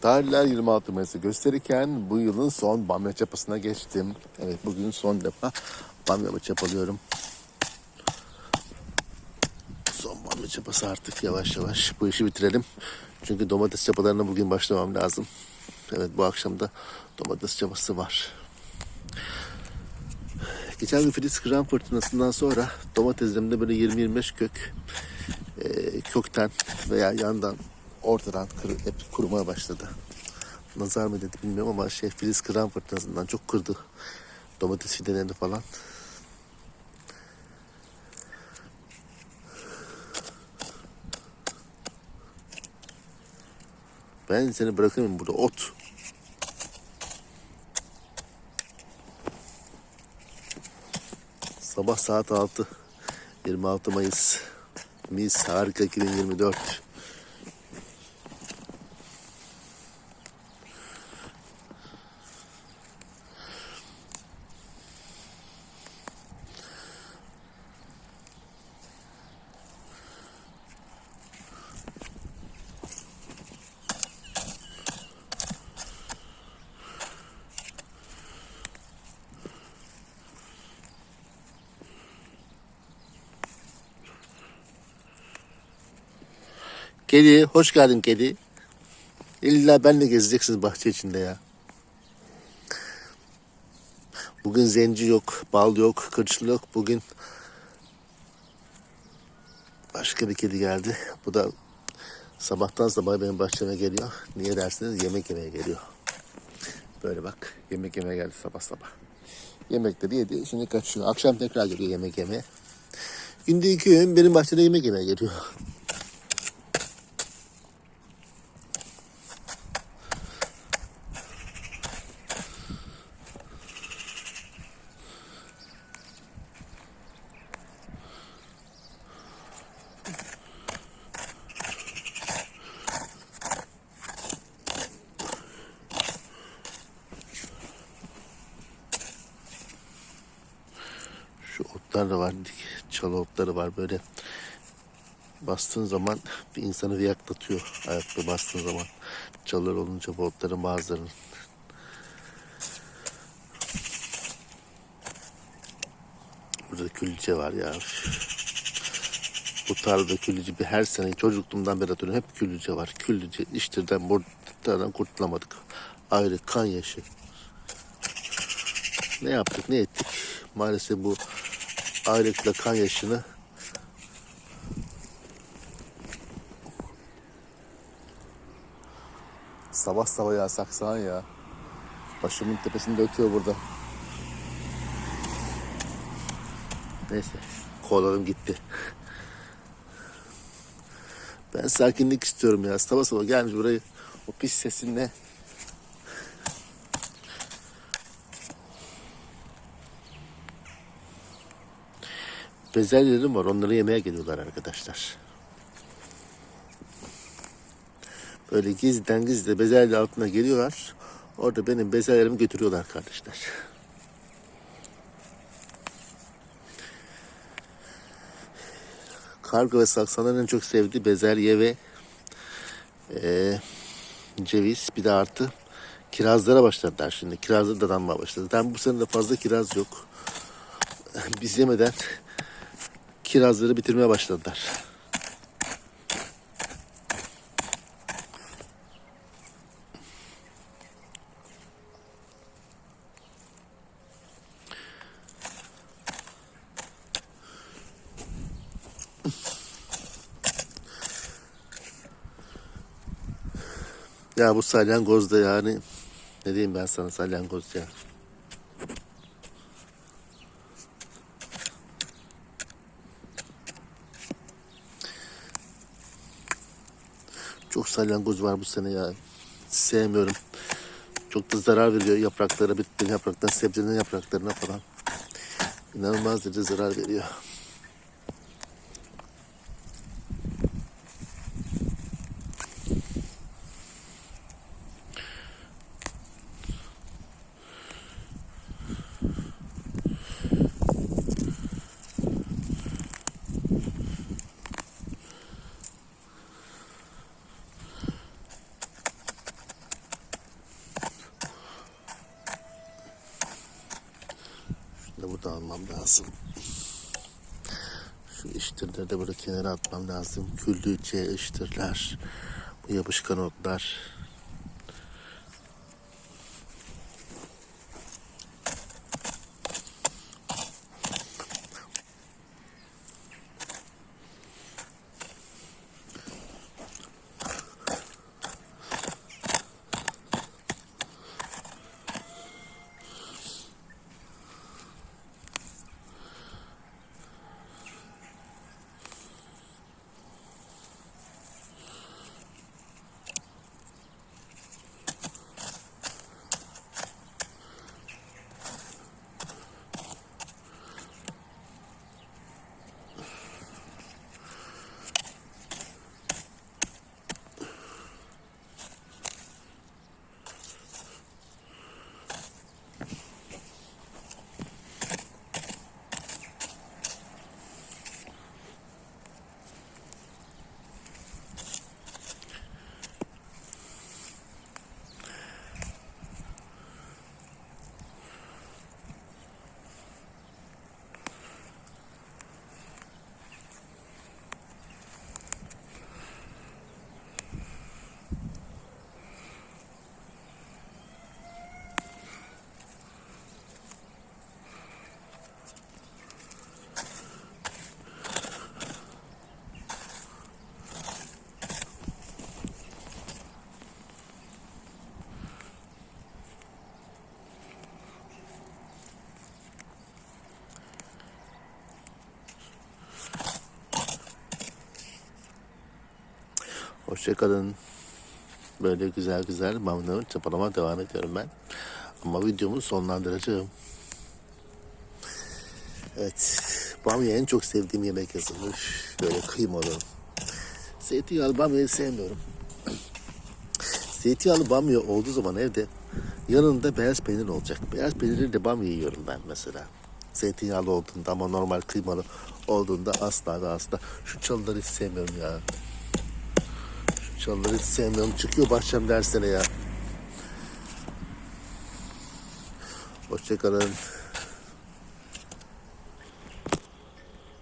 Tarihler 26 Mayıs'ı gösterirken bu yılın son bamya çapasına geçtim. Evet bugün son defa bamya çapalıyorum. Son bamya çapası artık yavaş yavaş bu işi bitirelim. Çünkü domates çapalarına bugün başlamam lazım. Evet bu akşam da domates çapası var. Geçen gün Filiz kıran fırtınasından sonra domateslerimde böyle 20-25 kök e, kökten veya yandan ortadan kır, hep kurumaya başladı. Nazar mı dedi bilmiyorum ama şey Filiz kıran fırtınasından çok kırdı domates fidelerini falan. Ben seni bırakamıyorum burada ot. Sabah saat 6. 26 Mayıs. Mis harika 2024. Kedi, hoş geldin kedi. İlla benle gezeceksiniz bahçe içinde ya. Bugün zenci yok, bal yok, kırçıl yok. Bugün başka bir kedi geldi. Bu da sabahtan sabah benim bahçeme geliyor. Niye dersiniz? Yemek yemeye geliyor. Böyle bak, yemek yemeye geldi sabah sabah. Yemekleri yedi, şimdi kaçıyor. Akşam tekrar geliyor yemek yemeye. Günde iki öğün benim bahçede yemek yemeye geliyor. Şu otlar da var. Çalı otları var böyle. Bastığın zaman bir insanı riyaklatıyor. Ayakta bastığın zaman. Çalılar olunca bu otların bazılarının. Burada küllice var ya. Bu tarlada küllice bir her sene çocukluğumdan beri hatırlıyorum. Hep küllice var. Küllice iştirden buradan kurtulamadık. Ayrı kan yaşı. Ne yaptık ne ettik? Maalesef bu ayrıkla kan yaşını sabah sabah ya saksan ya. Başımın tepesinde ötüyor burada. Neyse kovaladım gitti. Ben sakinlik istiyorum ya. Sabah sabah gelmiş burayı o pis sesinle bezelyelerim var. Onları yemeye geliyorlar arkadaşlar. Böyle gizliden gizli bezelye altına geliyorlar. Orada benim bezelyelerimi götürüyorlar kardeşler. Karga ve saksanların en çok sevdiği bezelye ve eee, ceviz bir de artı kirazlara başladılar şimdi. Kirazları dadanmaya başladı. Ben bu sene de fazla kiraz yok. Biz yemeden kirazları bitirmeye başladılar. Ya bu salyangoz da yani ne diyeyim ben sana salyangoz ya. Çok salyangoz var bu sene ya. Sevmiyorum. Çok da zarar veriyor yapraklara, bitkin yapraklarına, sebzenin yapraklarına falan. İnanılmaz derece zarar veriyor. Atmam lazım. Şu iştirleri de böyle kenara atmam lazım. Küllüce iştirler. Bu yapışkan otlar. Hoşçakalın. Böyle güzel güzel mamnun çapalama devam ediyorum ben. Ama videomu sonlandıracağım. Evet. Bamya en çok sevdiğim yemek yazılmış. Böyle kıymalı. Zeytinyağlı bamyayı sevmiyorum. Zeytinyağlı bamya olduğu zaman evde yanında beyaz peynir olacak. Beyaz peynirli de bamya yiyorum ben mesela. Zeytinyağlı olduğunda ama normal kıymalı olduğunda asla ve asla. Şu çalıları hiç sevmiyorum ya. Şu çalıları hiç sevmiyorum. Çıkıyor bahçem dersene ya. Hoşçakalın.